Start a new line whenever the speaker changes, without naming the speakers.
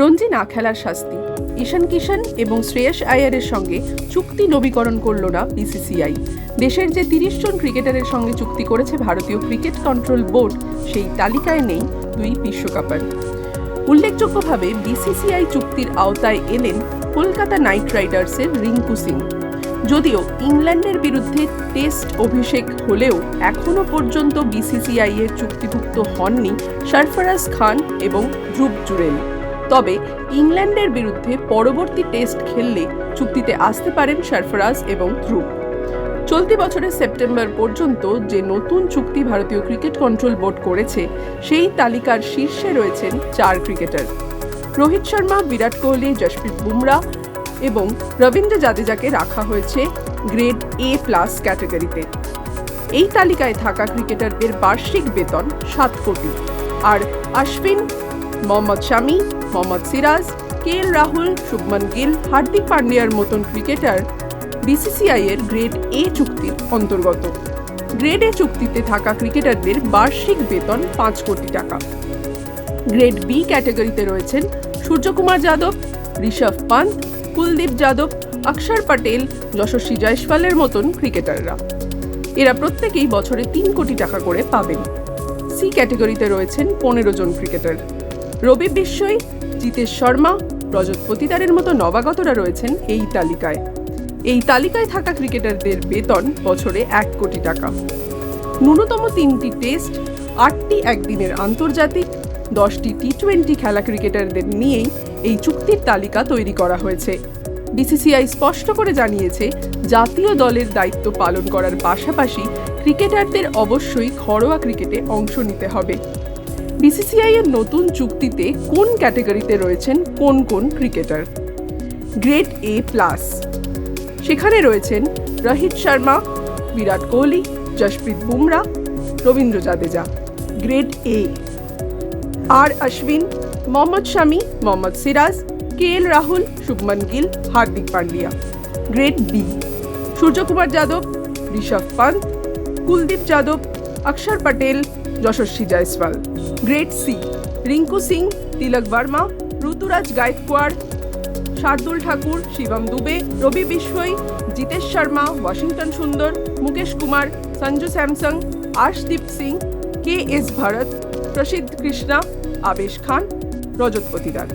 রঞ্জি না খেলার শাস্তি। ঈশান কিষান এবং শ্রেয়স আয়ারের সঙ্গে চুক্তি নবীকরণ করল না বিসিসিআই। দেশের যে তিরিশ জন ক্রিকেটারের সঙ্গে চুক্তি করেছে ভারতীয় ক্রিকেট কন্ট্রোল বোর্ড, সেই তালিকায় নেই দুই বিশ্বকাপার। উল্লেখযোগ্যভাবে বিসিসিআই চুক্তির আওতায় এলেন কলকাতা নাইট রাইডার্সের রিঙ্কু সিং। যদিও ইংল্যান্ডের বিরুদ্ধে টেস্ট অভিষেক হলেও এখনও পর্যন্ত বিসিসিআই এর চুক্তিভুক্ত হননি সরফরাজ খান এবং ধ্রুব জুরেল। তবে ইংল্যান্ডের বিরুদ্ধে পরবর্তী টেস্ট খেললে চুক্তিতে আসতে পারেন সরফরাজ এবং ধ্রুব। চলতি বছরের সেপ্টেম্বর পর্যন্ত যে নতুন চুক্তি ভারতীয় ক্রিকেট কন্ট্রোল বোর্ড করেছে, সেই তালিকার শীর্ষে রয়েছেন চার ক্রিকেটার। রোহিত শর্মা, বিরাট কোহলি জশপ্রীত বুমরা এবং রবীন্দ্র জাদেজাকে রাখা হয়েছে গ্রেড এ প্লাস ক্যাটাগরিতে। এই তালিকায় থাকা ক্রিকেটারদের বার্ষিক বেতন সাত কোটি। আর অশ্বিন মোহাম্মদ শামি, মোহাম্মদ সিরাজ, কে এল রাহুল, শুভমন গিল, হার্দিক পান্ডিয়ার মতন ক্রিকেটার বিসিসিআই এর গ্রেড এ চুক্তির অন্তর্গত। গ্রেড এ চুক্তিতে থাকা ক্রিকেটারদের বার্ষিক বেতন পাঁচ কোটি টাকা। গ্রেড বি ক্যাটাগরিতে রয়েছেন সূর্যকুমার যাদব, ঋষভ পান্ত, কুলদীপ যাদব, অক্ষর পটেল, যশস্বী জয়সওয়ালের মতন ক্রিকেটাররা। এরা প্রত্যেকেই বছরে তিন কোটি টাকা করে পাবেন। সি ক্যাটাগরিতে রয়েছেন পনেরো জন ক্রিকেটার। রবি বিশ্বই, জিতেশ শর্মা রজত পতিদারের মতো নবাগতরা রয়েছেন এই তালিকায়। এই তালিকায় থাকা ক্রিকেটারদের বেতন বছরে এক কোটি টাকা। ন্যূনতম তিনটি টেস্ট, আটটি একদিনের আন্তর্জাতিক, দশটি টি টোয়েন্টি খেলা ক্রিকেটারদের নিয়েই এই চুক্তির তালিকা তৈরি করা হয়েছে। বিসিসিআই স্পষ্ট করে জানিয়েছে, জাতীয় দলের দায়িত্ব পালন করার পাশাপাশি ক্রিকেটারদের অবশ্যই ঘরোয়া ক্রিকেটে অংশ নিতে হবে। বিসিসিআই এর নতুন চুক্তিতে কোন ক্যাটাগরিতে রয়েছেন কোন কোন ক্রিকেটার? গ্রেড এ প্লাস সেখানে রয়েছেন Rohit Sharma, Virat Kohli Jasprit Bumrah, Ravindra Jadeja. Grade A R Ashwin, Mohammed Shami, Mohammed Siraj K L Rahul, Shubman Gill, Hardik Pandya. Grade B Suryakumar Yadav, Rishabh Pant Kuldeep Yadav, Axar Patel Yashasvi Jaiswal. Grade C, Rinku Singh, Tilak Varma, Ruturaj Gaikwad Shardul Thakur, Shivam Dube, Ravi Bishnoi, Jitesh Sharma, Washington Sundar, Mukesh Kumar, Sanju Samson, Arshdeep Singh, K S Bharat, Prasidh Krishna, Avesh Khan Rajat Patidar